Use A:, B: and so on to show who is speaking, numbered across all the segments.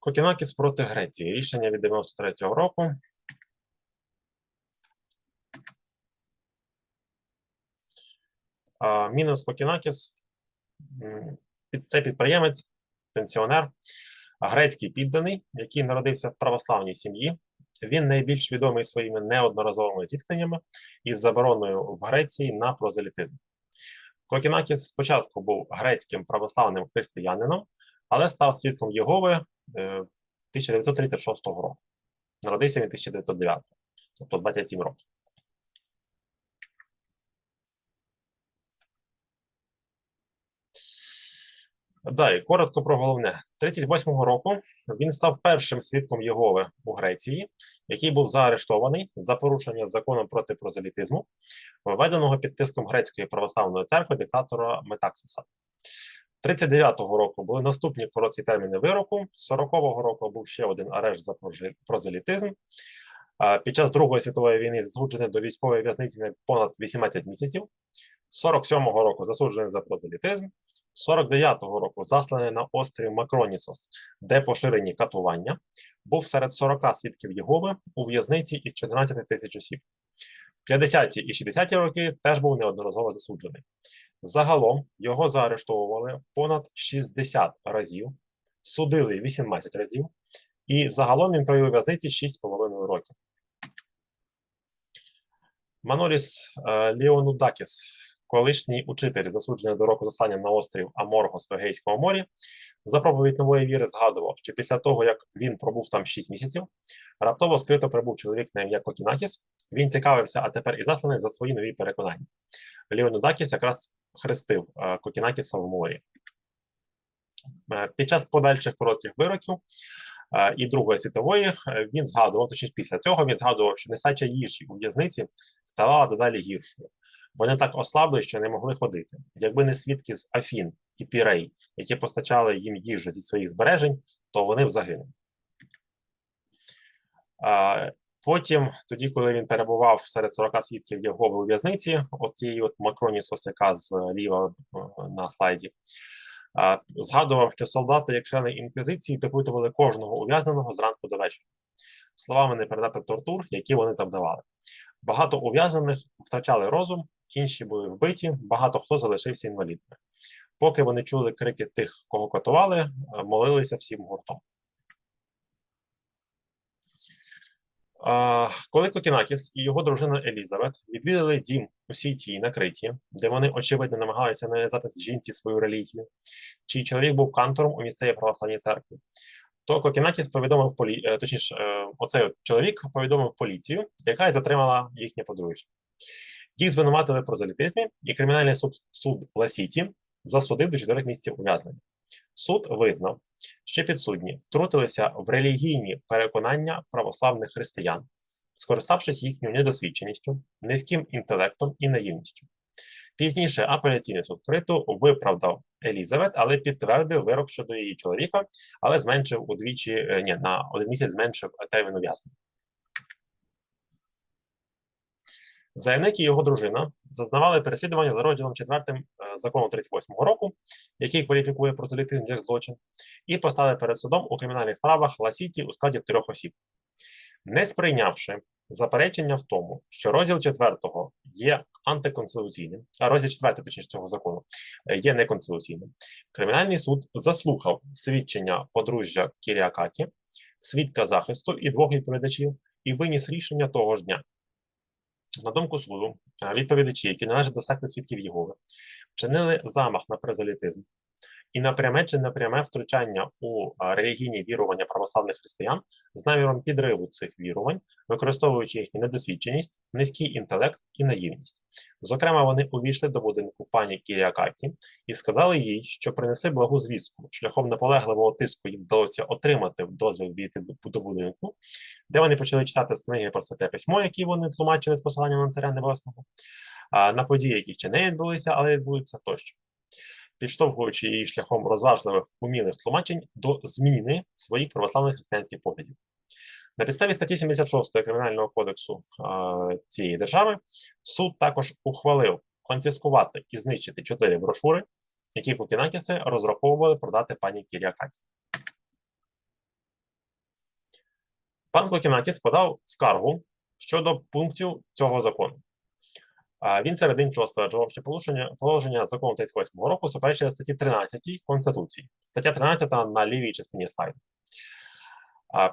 A: Кокінакіс проти Греції. Рішення від 93-го року. Мінус Кокінакіс. Це підприємець, пенсіонер, грецький підданий, який народився в православній сім'ї. Він найбільш відомий своїми неодноразовими зіткненнями із забороною в Греції на прозелітизм. Кокінакіс спочатку був грецьким православним християнином, але став свідком Єгови 1936 року. Народився він 1909, тобто 27 років. Далі, коротко про головне. 38-го року він став першим свідком Єгови у Греції, який був заарештований за порушення закону проти прозелітизму, введеного під тиском грецької православної церкви диктатора Метаксиса. 39-го року були наступні короткі терміни вироку. 40-го року був ще один арешт за прозелітизм. Під час Другої світової війни засуджений до військової в'язниці на понад 18 місяців. 47-го року засуджений за прозелітизм. 49-го року засланий на острів Макронісос, де поширені катування, був серед 40 свідків Єгови у в'язниці із 14 тисяч осіб. 50-ті і 60-ті роки теж був неодноразово засуджений. Загалом його заарештовували понад 60 разів, судили 18 разів, і загалом він провів в'язниці 6,5 років. Маноліс е, Леонудакіс, колишній учитель, засуджений до року заслання на острів Аморгос в Егейському морі, за проповідь нової віри згадував, що після того, як він пробув там 6 місяців, раптово скрито прибув чоловік на ім'я Кокінакіс. Він цікавився, а тепер і засланий за свої нові переконання. Леонудакіс якраз хрестив е, Кокінакіса в морі. Е, Під час подальших коротких вироків е, і Другої світової він згадував, точніше після цього він згадував, що нестача їжі у в'язниці ставала дедалі гіршою. Вони так ослабли, що не могли ходити. Якби не свідки з Афін і Пірей, які постачали їм їжу зі своїх збережень, то вони б загинули. Потім, тоді, коли він перебував серед 40 свідків Єгови у в'язниці, оцієї от Макронісос, яка зліва е, на слайді, згадував, що солдати, як члени інквізиції, допитували кожного ув'язненого зранку до вечора. Словами не передати тортур, які вони завдавали. Багато ув'язнених втрачали розум, інші були вбиті, багато хто залишився інвалідними. Поки вони чули крики тих, кого катували, е, молилися всім гуртом. Коли Кокінакіс і його дружина Елізабет відвідали дім у Сійті на Криті, де вони, очевидно, намагалися нав'язати жінці свою релігію, чий чоловік був кантором у місцевій православній церкві, то Кокінакіс повідомив полі... е, точніше, е, оцей от чоловік повідомив поліцію, яка й затримала їхнє подружжя. Їх звинуватили в прозелітизмі, і кримінальний суд, суд Ласіті засудив до 4 місяців ув'язнення. Суд визнав, що підсудні втрутилися в релігійні переконання православних християн, скориставшись їхньою недосвідченістю, низьким інтелектом і наївністю. Пізніше апеляційний суд криту виправдав Елізабет, але підтвердив вирок щодо її чоловіка, але зменшив удвічі, е, ні, на один місяць зменшив термін ув'язнення. Заявник і його дружина зазнавали переслідування за розділом 4 е, закону 38 року, який кваліфікує прозелітизм як злочин, і постали перед судом у кримінальних справах Ласіті у складі трьох осіб. Не сприйнявши заперечення в тому, що розділ 4 є антиконституційним, а розділ 4, точніше цього закону, е, є неконституційним, кримінальний суд заслухав свідчення подружжя Кіріакаті, свідка захисту і двох відповідачів, і виніс рішення того ж дня. На думку суду, е, відповідачі, які належать до секти свідків Єгови, вчинили замах на презалітизм і на пряме чи непряме втручання у релігійні вірування православних християн з наміром підриву цих вірувань, використовуючи їхню недосвідченість, низький інтелект і наївність. Зокрема, вони увійшли до будинку пані Кіріакаті і сказали їй, що принесли благу звістку. Шляхом наполегливого тиску їм вдалося отримати дозвіл війти до будинку, де вони почали читати з книги про святе письмо, які вони тлумачили з посиланням на царя небесного, на події, які ще не відбулися, але відбудуться тощо, підштовхуючи її шляхом розважливих умілих тлумачень до зміни своїх православних християнських поглядів. На підставі статті 76 Кримінального кодексу а, цієї держави суд також ухвалив конфіскувати і знищити чотири брошури, які Кокінакіси розраховували продати пані Кіріакаті. Пан Кокінакіс подав скаргу щодо пунктів цього закону. Він серед іншого стверджував, що положення, положення закону 38 року суперечить статті 13 Конституції. Стаття 13 на лівій частині слайду.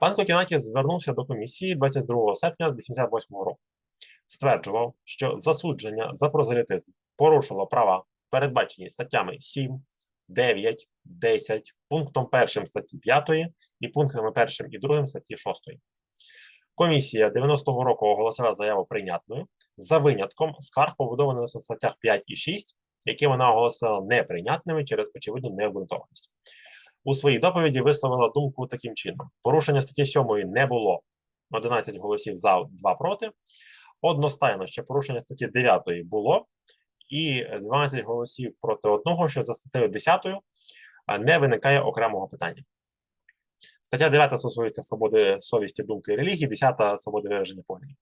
A: Пан Кокінакіс звернувся до комісії 22 серпня 1988 року. Стверджував, що засудження за прозелітизм порушило права, передбачені статтями 7, 9, 10, пунктом 1 статті 5 і пунктами 1 і 2 статті 6. Комісія 90-го року оголосила заяву прийнятною за винятком скарг, побудованих на статтях 5 і 6, які вона оголосила неприйнятними через очевидну необґрунтованість. У своїй доповіді висловила думку таким чином: порушення статті 7 не було 11 голосів за, 2 проти. Одностайно, що порушення статті 9 було, і 12 голосів проти одного, що за статтею 10 не виникає окремого питання. Стаття 9 стосується свободи совісті, думки і релігії, 10 свободи вираження поглядів.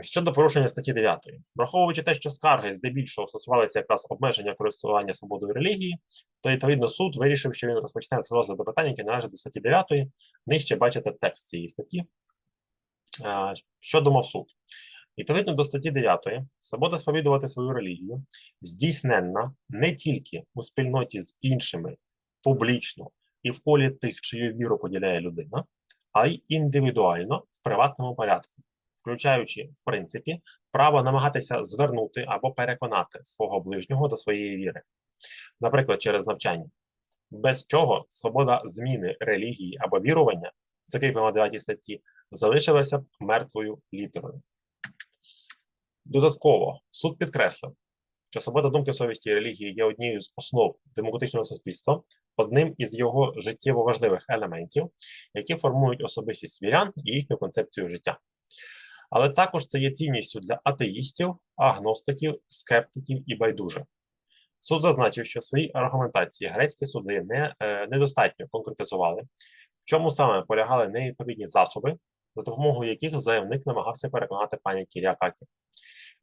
A: Щодо порушення статті 9. Враховуючи те, що скарги здебільшого стосувалися якраз обмеження користування свободою релігії, то відповідно суд вирішив, що він розпочне з розгляду питань, які належать до статті 9. Нижче бачите текст цієї статті. Е, Що думав суд? Відповідно до статті 9, свобода сповідувати свою релігію здійсненна не тільки у спільноті з іншими публічно і в колі тих, чию віру поділяє людина, а й індивідуально в приватному порядку, включаючи, в принципі, право намагатися звернути або переконати свого ближнього до своєї віри, наприклад, через навчання, без чого свобода зміни релігії або вірування, закріплена в 9 статті, залишилася б мертвою літерою. Додатково суд підкреслив, що свобода думки совісті і релігії є однією з основ демократичного суспільства, одним із його життєво важливих елементів, які формують особистість вірян і їхню концепцію життя. Але також це є цінністю для атеїстів, агностиків, скептиків і байдужих. Суд зазначив, що в своїй аргументації грецькі суди не, е, недостатньо конкретизували, в чому саме полягали невідповідні засоби, за допомогою яких заявник намагався переконати пані Кіріакакі.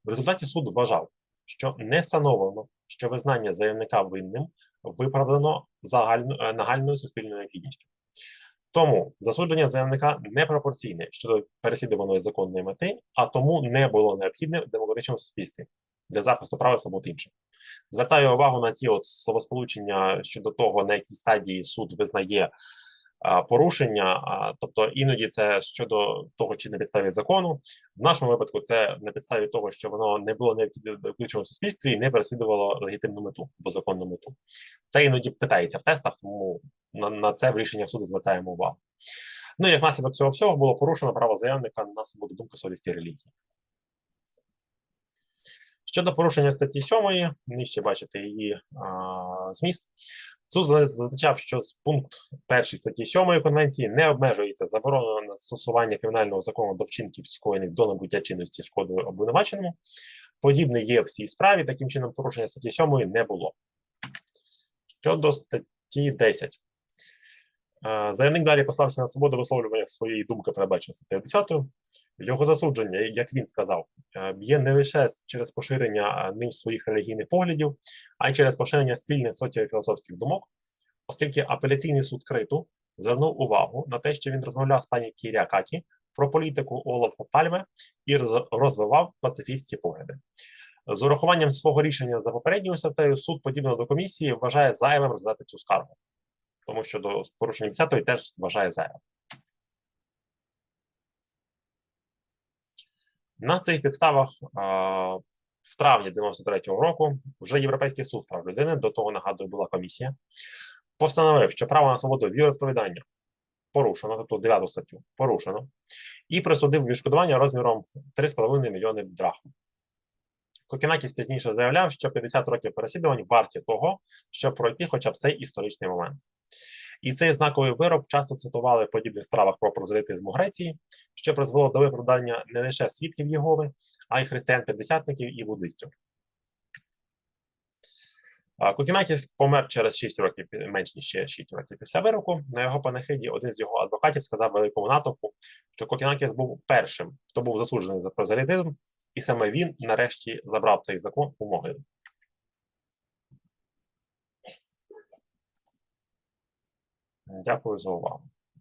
A: В результаті суд вважав, що не встановлено, що визнання заявника винним виправдано загальну, е, нагальною суспільною необхідністю. Тому засудження заявника непропорційне щодо переслідуваної законної мети, а тому не було необхідне в демократичному суспільстві для захисту прав і свобод інших. Звертаю увагу на ці от словосполучення щодо того, на якій стадії суд визнає порушення, тобто іноді це щодо того, чи на підставі закону. В нашому випадку це на підставі того, що воно не було необхідне в демократичному суспільстві і не переслідувало легітимну мету або законну мету. Це іноді питається в тестах, тому на, на це в рішеннях суду звертаємо увагу. Ну і як наслідок цього всього було порушено право заявника на свободу думки совісті релігії. Щодо порушення статті 7, нижче бачите її а, зміст. Суд зазначав, що пункт 1 статті 7 Конвенції не обмежується забороною на застосування кримінального закону до вчинків, скоєних до набуття чинності шкодою обвинуваченому. Подібне є в цій справі, таким чином порушення статті 7 не було. Щодо статті 10. Е, Заявник далі послався на свободу висловлювання своєї думки, передбачено статтею 10. Його засудження, як він сказав, е, є не лише через поширення е, ним своїх релігійних поглядів, а й через поширення спільних соціофілософських думок, оскільки апеляційний суд Криту звернув увагу на те, що він розмовляв з пані Кіріакакі про політику Олафа Пальме і розвивав пацифістські погляди. З урахуванням свого рішення за попередньою статтею суд, подібно до комісії, вважає зайвим розглядати цю скаргу тому що до порушення 10 теж вважає зайвим. На цих підставах в травні 93-го року вже Європейський суд прав людини, до того нагадую, була комісія, постановив, що право на свободу віросповідання порушено, тобто 9 статтю порушено, і присудив відшкодування розміром 3,5 мільйони драхм. Кокінакіс пізніше заявляв, що 50 років переслідувань варті того, щоб пройти хоча б цей історичний момент. І цей знаковий вироб часто цитували в подібних справах про прозелітизм Греції, що призвело до виправдання не лише свідків Єгови, а й християн-п'ятдесятників і буддистів. А, помер через 6 років, менш ніж ще 6 років після вироку. На його панахиді один з його адвокатів сказав великому натовпу, що Кокінакіс був першим, хто був засуджений за прозелітизм, і саме він нарешті забрав цей закон у могилу. Дякую за увагу.